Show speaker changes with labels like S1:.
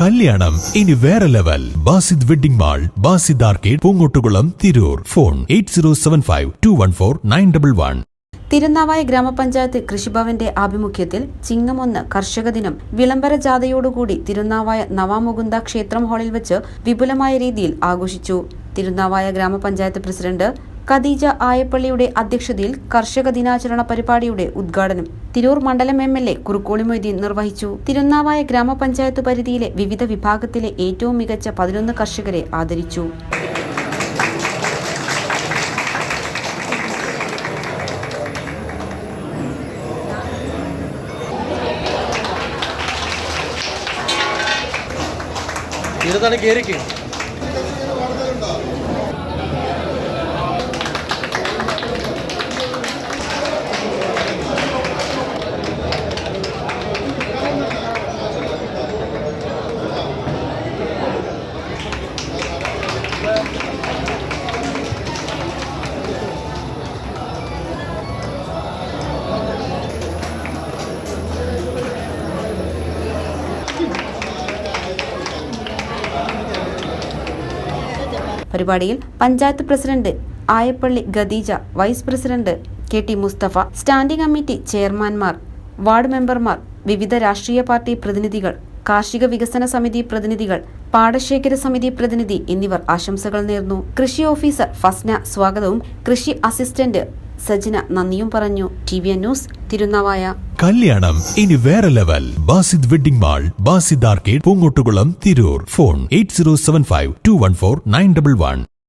S1: കല്യാണം. ഇനി വേറെ level. Basid wedding mall Basid arcade Poongottukulam Tirur. Phone eight zero seven five two one four nine double one.
S2: Thirunavaya ഗ്രാമപഞ്ചായത്ത് കൃഷിഭവന്റെ ആഭിമുഖ്യത്തിൽ ചിങ്ങമൊന്ന് കർഷക ദിനം വിളംബര ജാഥയോടുകൂടി തിരുനാവായ നവാമുകുന്ദ ക്ഷേത്രം ഹാളിൽ വെച്ച് വിപുലമായ രീതിയിൽ ആഘോഷിച്ചു. തിരുനാവായ ഗ്രാമപഞ്ചായത്ത് പ്രസിഡന്റ് ഖദീജ ആയപ്പള്ളിയുടെ അധ്യക്ഷതയിൽ കർഷക ദിനാചരണ പരിപാടിയുടെ ഉദ്ഘാടനം. തിരൂർ മണ്ഡലം M L A Kurukkoli Moideen നിർവഹിച്ചു. തിരുനാവായ ഗ്രാമപഞ്ചായത്ത് പരിധിയിലെ വിവിധ വിഭാഗത്തിലെ ഏറ്റവും മികച്ച പതിനൊന്ന് കർഷകരെ ആദരിച്ചു.
S3: ഇരുതാണ് കയറിക്ക്
S2: പരിപാടിയിൽ panchayat president Ayappally Khadeeja vice president K T Mustafa standing committee ചെയർമാൻമാർ ward മെമ്പർമാർ വിവിധ രാഷ്ട്രീയ പാർട്ടി പ്രതിനിധികൾ കാർഷിക വികസന സമിതി പ്രതിനിധികൾ പാടശേഖര സമിതി പ്രതിനിധി എന്നിവർ ആശംസകൾ നേർന്നു. കൃഷി ഓഫീസർ ഫസ്ന സ്വാഗതവും കൃഷി അസിസ്റ്റന്റ് സജ്ന നന്ദിയും പറഞ്ഞു. T V news Thirunavaya.
S1: കല്യാണം ഇനി വേറെ level. Basid wedding mall Basid arcade Poongottukulam Tirur. Phone eight zero seven five two one four nine double one.